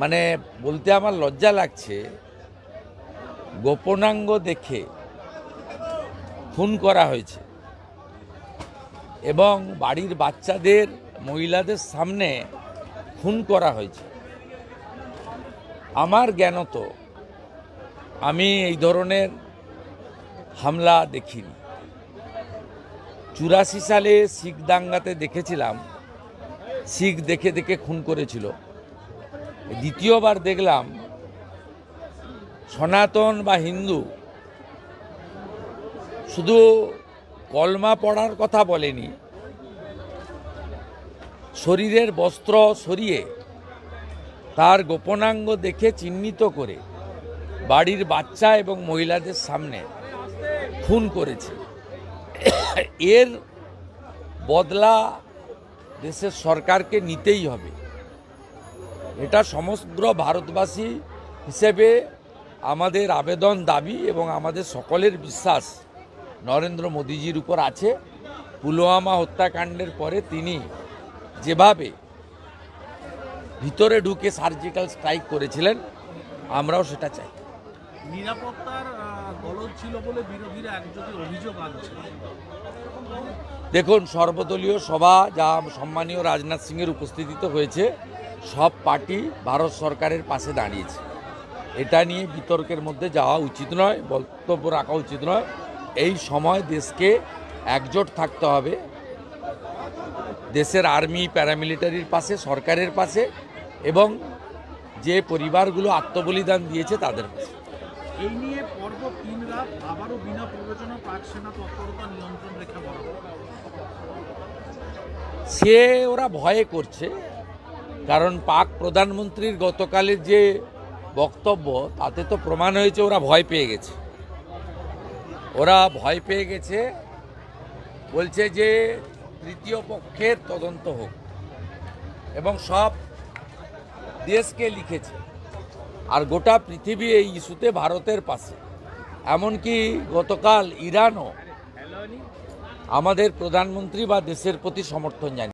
মানে বলতে আমার লজ্জা লাগছে, গোপনাঙ্গ দেখে খুন করা হয়েছে এবং বাড়ির বাচ্চাদের, মহিলাদের সামনে খুন করা হয়েছে। আমার জ্ঞানত আমি এই ধরনের হামলা দেখিনি। চুরাশি সালে শিখ দাঙ্গাতে দেখেছিলাম, শিখ দেখে দেখে খুন করেছিল। দ্বিতীয়বার দেখলাম সনাতন বা হিন্দু শুধু কলমা পড়ার কথা বলেনি, শরীরের বস্ত্র সরিয়ে তার গোপনাঙ্গ দেখে চিহ্নিত করে বাড়ির বাচ্চা এবং মহিলাদের সামনে খুন করেছে। এর বদলা দেশের সরকারকে নিতেই হবে। এটা সমগ্র ভারতবাসী হিসেবে আমাদের আবেদন দাবি এবং আমাদের সকলের বিশ্বাস নরেন্দ্র মোদীজির উপর আছে। পুলওয়ামা হত্যাকাণ্ডের পরে তিনি যেভাবে ভিতরে ঢুকে সার্জিক্যাল স্ট্রাইক করেছিলেন আমরাও সেটা চাই। নিরাপত্তার গলদ ছিল বলে বিরোধীরা একযোগে অভিযোগ আনছে। দেখুন সর্বদলীয় সভা যা সম্মানীয় রাজনাথ সিংয়ের উপস্থিতিতে হয়েছে সব পার্টি ভারত সরকারের পাশে দাঁড়িয়েছে। এটা নিয়ে বিতর্কের মধ্যে যাওয়া উচিত নয় বক্তব্য রাখা উচিত নয়। এই সময় দেশকে একজোট থাকতে হবে। দেশের আর্মি প্যারামিলিটারির পাশে সরকারের পাশে এবং যে পরিবারগুলো আত্মবলিদান দিয়েছে তাদের পাশে। এই নিয়ে পর্ব তিন রাত আবারও বিনা পাক সেনা তৎপরতা নিয়ন্ত্রণ রেখা সে ওরা ভয়ে করছে। কারণ পাক প্রধানমন্ত্রীর গতকালের যে বক্তব্য, তাতে তো প্রমাণ হয়েছে ওরা ভয় পেয়ে গেছে। ওরা ভয় পেয়ে গেছে, বলছে যে তৃতীয় পক্ষের তদন্ত হোক। এবং সব দেশকে লিখেছে। আর গোটা পৃথিবী এই ইস্যুতে ভারতের পাশে। এমনকি গতকাল ইরানও আমাদের প্রধানমন্ত্রী বা দেশের প্রতি সমর্থন জানিয়েছে।